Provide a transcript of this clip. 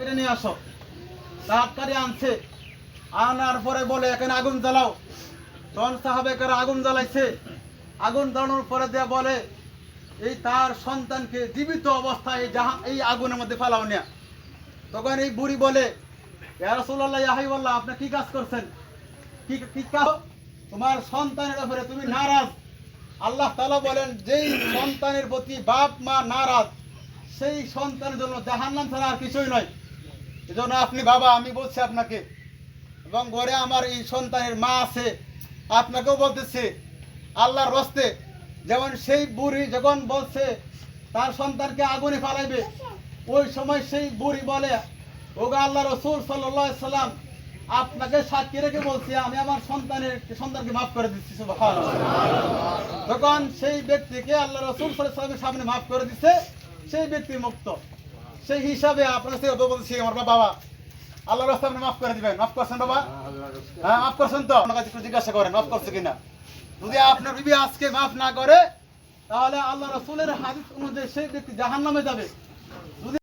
কেটে নিয়ে আসো। তাড়াতাড়ি আনছে। আনার পরে বলে, এখানে আগুন জ্বালাও। তখন সাহাবেকার আগুন জ্বালাইছে। আগুন জ্বালানোর পরে দেয়া বলে, এই তার সন্তানকে জীবিত অবস্থায় জাহা এই আগুনের মধ্যে ফেলাও নেয়া তখন এই বুড়ি বলে রসুল্লাহ ইয়াহিবাল্লাহ আপনি কি কাজ করছেন? কি কি কাজ? তোমার সন্তানের ব্যাপারে তুমি নারাজ। আল্লাহ তালা বলেন, যেই সন্তানের প্রতি বাপ মা নারাজ, সেই সন্তানের জন্য জাহান্নাম ছাড়া আর কিছুই নয়। এজন্য আপনি বাবা, আমি বলছি আপনাকে, এবং ঘরে আমার এই সন্তানের মা আছে, আপনাকেও বলতেছে, আল্লাহর রস্তে যেমন সেই বুড়ি যখন বলছে, তার সন্তানকে আগুনে ফালাইবে, ওই সময় সেই বুড়ি বলে, ওগা আল্লাহ রসুল সাল্লাহ সাল্লাম, আপনাকে সাক্ষী রেখে বলছি, আমি আমার সন্তানের, সন্তানকে মাফ করে দিচ্ছি। তখন সেই ব্যক্তিকে আল্লাহ রসুল সাল্লামের সামনে মাফ করে দিচ্ছে সেই ব্যক্তি মুক্ত সেই হিসাবে আপনার বলছি আমার বাবা আল্লাহ রাস্তা আপনি মাফ করে দিবেন। মাফ করছেন বাবা? হ্যাঁ মাফ করছেন তো? আপনার কাছে একটু জিজ্ঞাসা করেন মাফ করছে কিনা? যদি আপনার বিবি আজকে মাফ না করে তাহলে আল্লাহ রসুলের হাদিস অনুযায়ী সেই ব্যক্তি জাহান্নামে যাবে। যদি